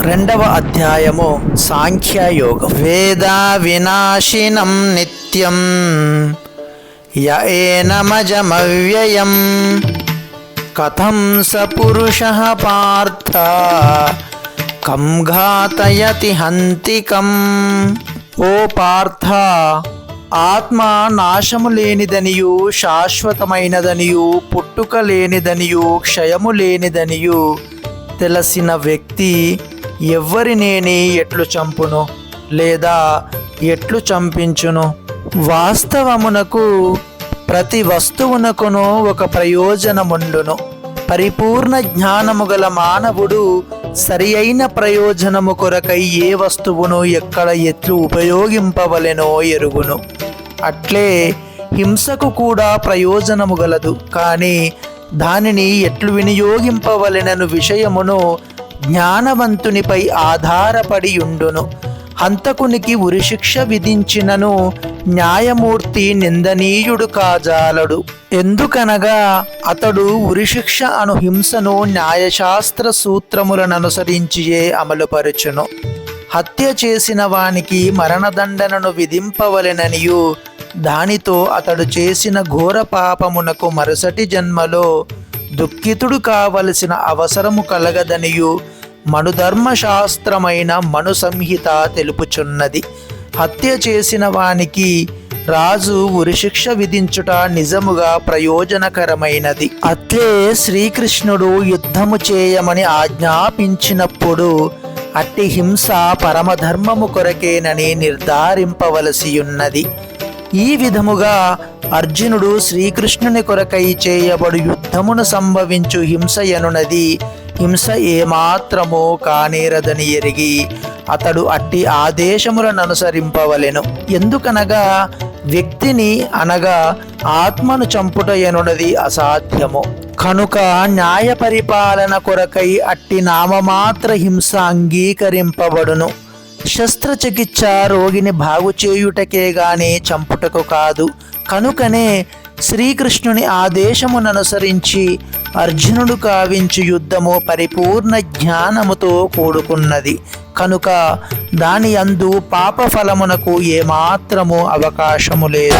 రెండవ అధ్యాయము సాంఖ్యయోగం. వేద వినాశినం నిత్యం యమజమవ్యయం కథం స పురుష పార్థ కం ఘాతయతి హంతికం. ఓ పార్థ ఆత్మ నాశము లేనిదనియు శాశ్వతమైనదనియు పుట్టుక లేనిదనియు క్షయము లేనిదనియు తెలిసిన వ్యక్తి ఎవ్వరినేని ఎట్లు చంపును లేదా ఎట్లు చంపించును? వాస్తవమునకు ప్రతి వస్తువునకును ఒక ప్రయోజనముండును. పరిపూర్ణ జ్ఞానము గల మానవుడు సరి అయిన ప్రయోజనము కొరకై ఏ వస్తువును ఎక్కడ ఎట్లు ఉపయోగింపవలెనో ఎరుగును. అట్లే హింసకు కూడా ప్రయోజనము గలదు. కానీ దానిని ఎట్లు వినియోగింపవలెనను విషయమును జ్ఞానవంతునిపై ఆధారపడి ఉండును హంతకునికి ఉరిశిక్ష విధించినను న్యాయమూర్తి నిందనీయుడు కాజాలడు. ఎందుకనగా అతడు ఉరిశిక్ష అను హింసను న్యాయశాస్త్ర సూత్రములను అనుసరించియే అమలుపరచును. హత్య చేసిన వానికి మరణదండనను విధింపవలెననియు దానితో అతడు చేసిన ఘోర పాపమునకు మరుసటి జన్మలో దుఃఖితుడు కావలసిన అవసరము కలగదనియు మనుధర్మశాస్త్రమైన మను సంహిత తెలుపుచున్నది. హత్య చేసిన వానికి రాజు ఉరిశిక్ష విధించుట నిజముగా ప్రయోజనకరమైనది. అట్లే శ్రీకృష్ణుడు యుద్ధము చేయమని ఆజ్ఞాపించినప్పుడు అట్టి హింస పరమధర్మము కొరకేనని నిర్ధారింపవలసి ఉన్నది ఈ విధముగా అర్జునుడు శ్రీకృష్ణుని కొరకై చేయబడు యుద్ధమును సంభవించు హింస ఎనునది. హింస ఏమాత్రమో కానేరదని ఎరిగి అతడు అట్టి ఆదేశములను అనుసరింపవలెను. ఎందుకనగా వ్యక్తిని అనగా ఆత్మను చంపుట ఎనున్నది అసాధ్యము. కనుక న్యాయ పరిపాలన కొరకై అట్టి నామమాత్ర హింస అంగీకరింపబడును. శస్త్రచికిత్స రోగిని బాగు చేయుటకే గాని చంపుటకు కాదు. కనుకనే శ్రీకృష్ణుని ఆదేశముననుసరించి అర్జునుడు కావించు యుద్ధము పరిపూర్ణ జ్ఞానముతో కూడుకున్నది. కనుక దాని అందు పాప ఫలమునకు ఏమాత్రము అవకాశము లేదు.